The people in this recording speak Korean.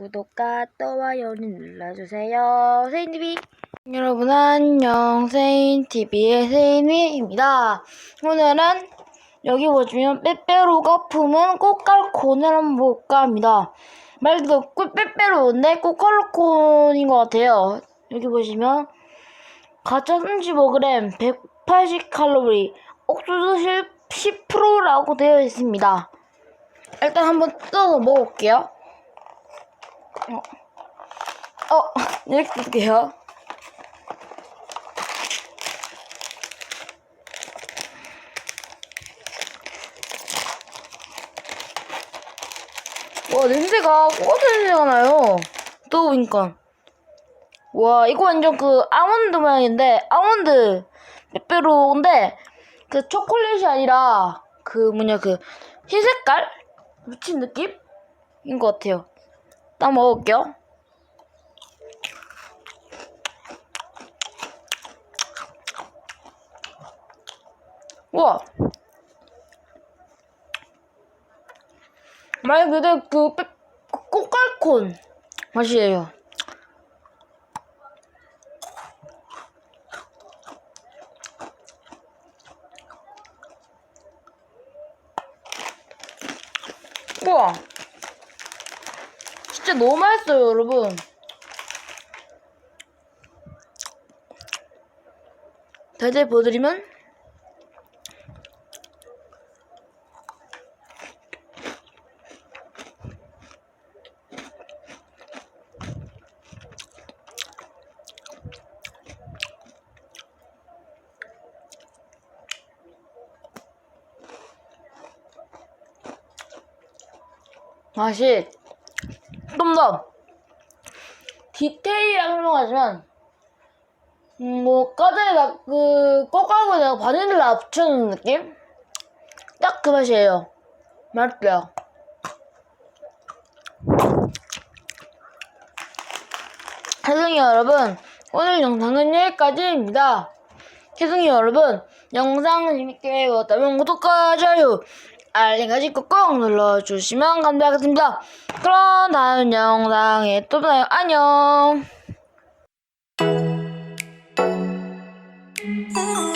구독과 좋아요를 눌러주세요. 세인TV. 여러분 안녕. 세인TV의 세인이입니다. 오늘은 여기 보시면 빼빼로가 품은 꽃갈콘을 한번 볼까 합니다. 말 그대로 꽃 빼빼로인데 꽃갈콘인 것 같아요. 여기 보시면 가짜 35g, 180칼로리, 옥수수 10%라고 되어 있습니다. 일단 한번 뜯어서 먹어볼게요. 어, 어 이렇게 뜯을게요. 와, 냄새가 꽃 냄새가 나요. 또 보니까. 와, 이거 완전 그 아몬드 모양인데, 아몬드 빼빼로인데, 그 초콜릿이 아니라, 그 뭐냐, 그 흰색깔? 묻힌 느낌 인 것 같아요. 딱 먹을게요. 우와. 말 그대로 그 빼- 꽃갈콘 맛이에요. 우와. 진짜 너무 맛있어요, 여러분. 달달 보여드리면 맛이 좀 더 디테일하게 설명하자면 음, 뭐 과자에다 그 꽃가루에다가 바닐라 붙여놓은 느낌? 딱 그 맛이에요. 맛있어요. 혜승이 여러분 오늘 영상은 여기까지입니다. 혜승이 여러분 영상 재밌게 보셨다면 구독과 좋아요 알림까지 꾹꾹 눌러주시면 감사하겠습니다. 그럼 다음 영상에 또 봐요. 안녕. Ooh.